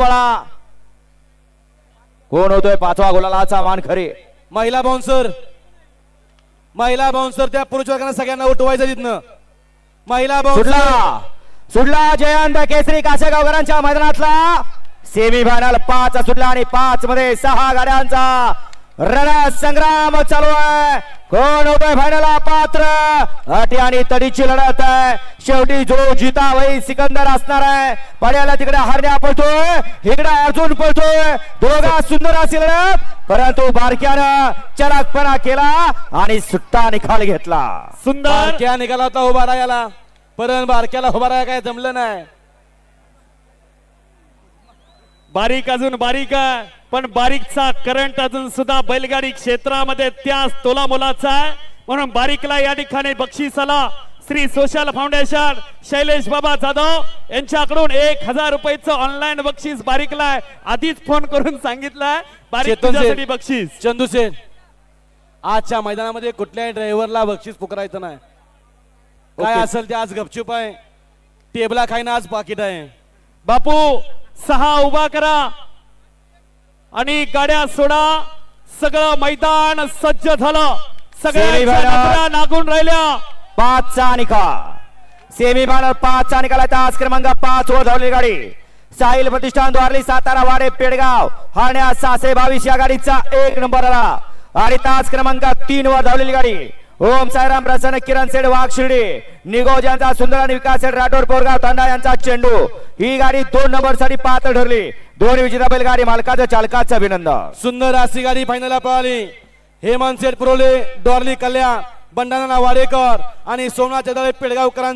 पळा. कोण होतोय पाचवा गोलालाचा मान खरे. महिला बाउन्सर महिला बाउन्सर त्या पुरुष सगळ्यांना उठवायचं तिथनं महिला सुटला. सुटला. जयंत केसरी कासेगावकरांच्या मैदानातला. सेमी फायनल पाच सुटला आणि पाच मध्ये सहा गाड्यांचा रण संग्राम चालू आहे. कोण होतोय फायनल पात्र? अटी आणि तडीची लढत आहे. शेवटी जो जिता वही सिकंदर असणार आहे. पड्याला तिकडे हरण्या पळतोय. इकडे अर्जुन पळतोय. दोघा सुंदर अशी लढत. परंतु बारक्यानं चराकपणा केला आणि सुट्टा निकाल घेतला. सुंदर. निघाला होता उभा राहायला परत बारक्याला उभा राहायला काय जमलं नाही. बारीक अजून बारीक पण बारीकचा करंट अजून सुद्धा बैलगाडी क्षेत्रामध्ये त्याच तोला मोलाचा आहे. म्हणून बारीकला या ठिकाणी बक्षिसाला श्री सोशल फाउंडेशन शैलेश बाबा जाधव यांच्याकडून एक हजार रुपयाचं ऑनलाईन बक्षीस बारीकला आहे. आधीच फोन करून सांगितलंय बारीक तुझ्यासाठी. बक्षीस. चंदू सेन आजच्या मैदानामध्ये कुठल्याही ड्रायव्हरला बक्षीस पुकारायचं नाही. काय. असेल ते आज गपचूप आहे. टेबला खाईना आज पाकिट आहे. बापू सहा उभा करा. आणि गाड्या सोडा. सगळं मैदान सज्ज झालं. सगळ्या सेमीफायनल. लागून राहिल्या. पाचचा निकाल. सेमी फायनल पाचचा निकाल तास क्रमांक पाच वर धावलेली गाडी. साहिल प्रतिष्ठान द्वारली सातारा वाडे पेडगाव. हरण्या सहाशे बावीस या गाडीचा एक नंबर आला. आणि तास क्रमांक तीन वर धावलेली गाडी. ओम साईराम प्रसन्न किरण सेड वाघ शिर्डी. निगोज यांचा सुंदर आणि विकास सेड राठोड पोरगाव तांडा यांचा चेंडू. ही गाडी दोन नंबरसाठी पात्र ठरली. दोन विजेता बैलगाडी मालकाचं चालकाचं अभिनंदन. सुंदर अशी गाडी फायनलला पळाली. हेमंत सेठ पुरवले डॉर्ली कल्याण बंडाना वाडेकर आणि सोमनाथ चौधरी पेडगावकरांचा